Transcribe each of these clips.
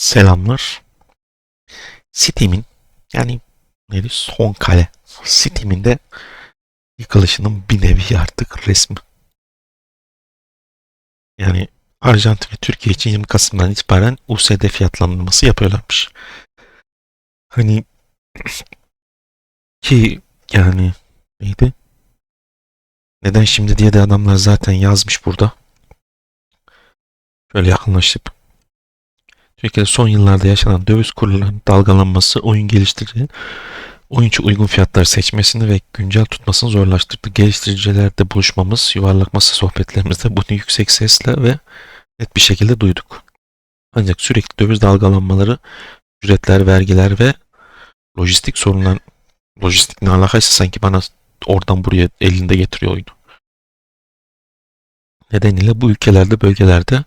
Selamlar. Steam'in yani neydi son kale Steam'in de yıkılışının bir nevi artık resmi. Yani Arjantin ve Türkiye için 20 Kasım'dan itibaren USD fiyatlandırması yapıyorlarmış. Hani ki yani neydi? Neden şimdi diye de adamlar zaten yazmış burada. Şöyle yakınlaşıp Türkiye'de son yıllarda yaşanan döviz kurlarının dalgalanması oyun geliştiricinin oyuncu uygun fiyatlar seçmesini ve güncel tutmasını zorlaştırdı. Geliştiricilerle buluşmamız, yuvarlak masa sohbetlerimizde bunu yüksek sesle ve net bir şekilde duyduk. Ancak sürekli döviz dalgalanmaları, ücretler, vergiler ve lojistik sorunlar, lojistik ne alakaysa sanki bana oradan buraya elinde getiriyor oyunu. Nedeniyle bu ülkelerde, bölgelerde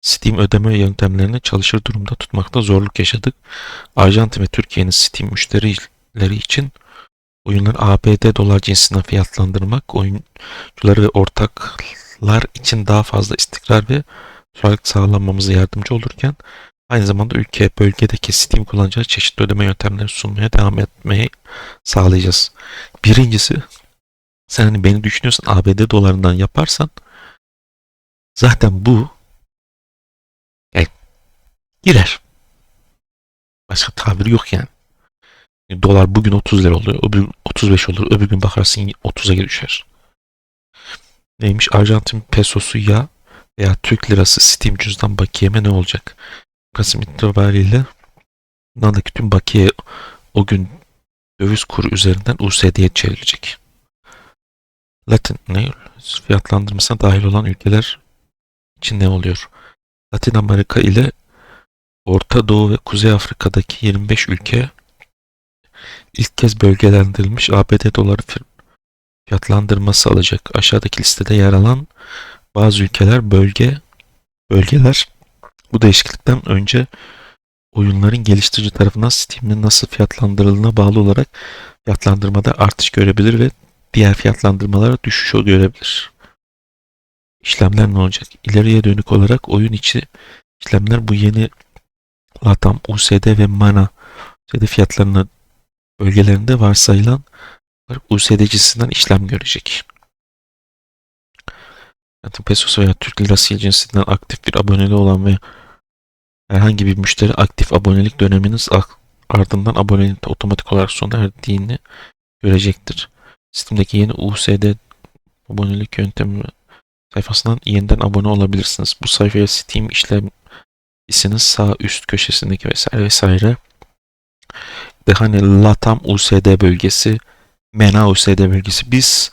Steam ödeme yöntemlerini çalışır durumda tutmakta zorluk yaşadık. Arjantin ve Türkiye'nin Steam müşterileri için oyunları ABD dolar cinsinden fiyatlandırmak, oyuncuları ve ortaklar için daha fazla istikrar ve tutarlılık sağlanmamıza yardımcı olurken aynı zamanda ülke bölgedeki Steam kullanıcılara çeşitli ödeme yöntemleri sunmaya devam etmeyi sağlayacağız. Birincisi sen hani beni düşünüyorsan ABD dolarından yaparsan zaten bu girer. Başka tabir yok yani. Dolar bugün 30 lira oluyor. Öbür gün 35 olur. Öbür gün bakarsın 30'a geri düşer. Neymiş? Arjantin pesosu ya veya Türk lirası Steam cüzdan bakiyeme ne olacak? Kasım itibariyle bunlardaki tüm bakiye o gün döviz kuru üzerinden USD'ye çevrilecek. Latin ne? Fiyatlandırmasına dahil olan ülkeler için ne oluyor? Latin Amerika ile Orta Doğu ve Kuzey Afrika'daki 25 ülke ilk kez bölgelendirilmiş ABD doları fiyatlandırması alacak. Aşağıdaki listede yer alan bazı ülkeler bölge bölgeler bu değişiklikten önce oyunların geliştirici tarafından Steam'in nasıl fiyatlandırıldığına bağlı olarak fiyatlandırmada artış görebilir ve diğer fiyatlandırmalara düşüş görebilir. İşlemler ne olacak? İleriye dönük olarak oyun içi işlemler bu yeni Latam, USD ve MANA USD fiyatlarını bölgelerinde varsayılan USD cinsinden işlem görecek. Latin pesosu veya Türk lirası cinsinden aktif bir aboneli olan ve herhangi bir müşteri aktif abonelik döneminiz ardından abonelik otomatik olarak sona erdiğini görecektir. Sistemdeki yeni USD abonelik yöntemi sayfasından yeniden abone olabilirsiniz. Bu sayfaya Steam işlem isinin sağ üst köşesindeki vesaire vesaire de hani Latam USD bölgesi MENA USD bölgesi biz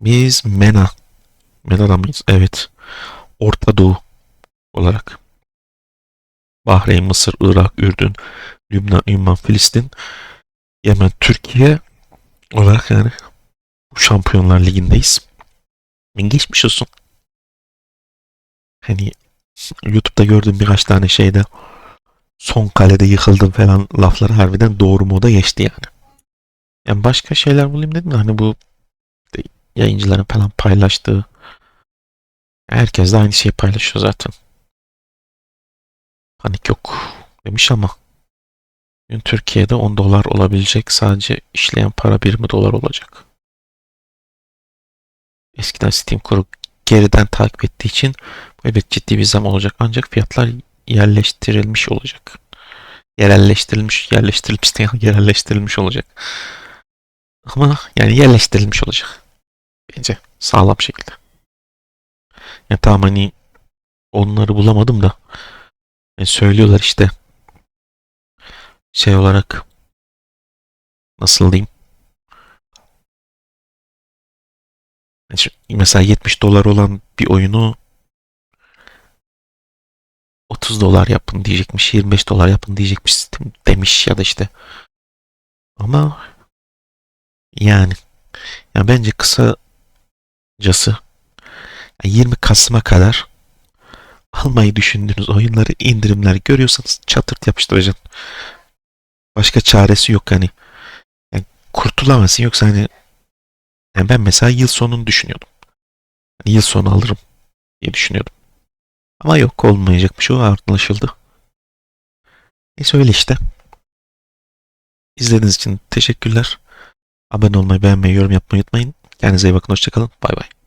biz MENA MENA'da mıyız? Evet. Orta Doğu olarak Bahreyn, Mısır, Irak, Ürdün, Lübnan, İmman, Filistin, Yemen, Türkiye olarak yani Şampiyonlar Ligi'ndeyiz. Ben geçmiş olsun. Hani YouTube'da gördüğüm birkaç tane şeyde son kalede yıkıldım falan lafları harbiden doğru moda geçti yani. Yani başka şeyler bulayım dedim de hani bu yayıncıların falan paylaştığı herkes de aynı şeyi paylaşıyor zaten. Panik yok demiş ama Türkiye'de 10 dolar olabilecek sadece işleyen para birimi dolar olacak. Eskiden Steam kuru geriden takip ettiği için evet ciddi bir zam olacak ancak fiyatlar yerleştirilmiş olacak. Yerelleştirilmiş, yerleştirilmiş değil, yerelleştirilmiş olacak. Ama yani yerleştirilmiş olacak. Bence sağlam şekilde. Yani tamam hani onları bulamadım da yani söylüyorlar işte şey olarak nasıl diyeyim mesela 70 dolar olan bir oyunu 30 dolar yapın diyecekmiş, 25 dolar yapın diyecekmiş demiş ya da işte. Ama yani yani bence kısacası 20 Kasım'a kadar almayı düşündüğünüz oyunları indirimler görüyorsanız çatırt yapıştıracaksın. Başka çaresi yok hani. Yani kurtulamazsın yoksa hani yani ben mesela yıl sonunu düşünüyordum. Hani yıl sonu alırım. diye düşünüyordum. Ama yok olmayacakmış o anlaşıldı. Neyse öyle işte. İzlediğiniz için teşekkürler. Abone olmayı, beğenmeyi, yorum yapmayı unutmayın. Kendinize iyi bakın. Hoşçakalın. Bay bay.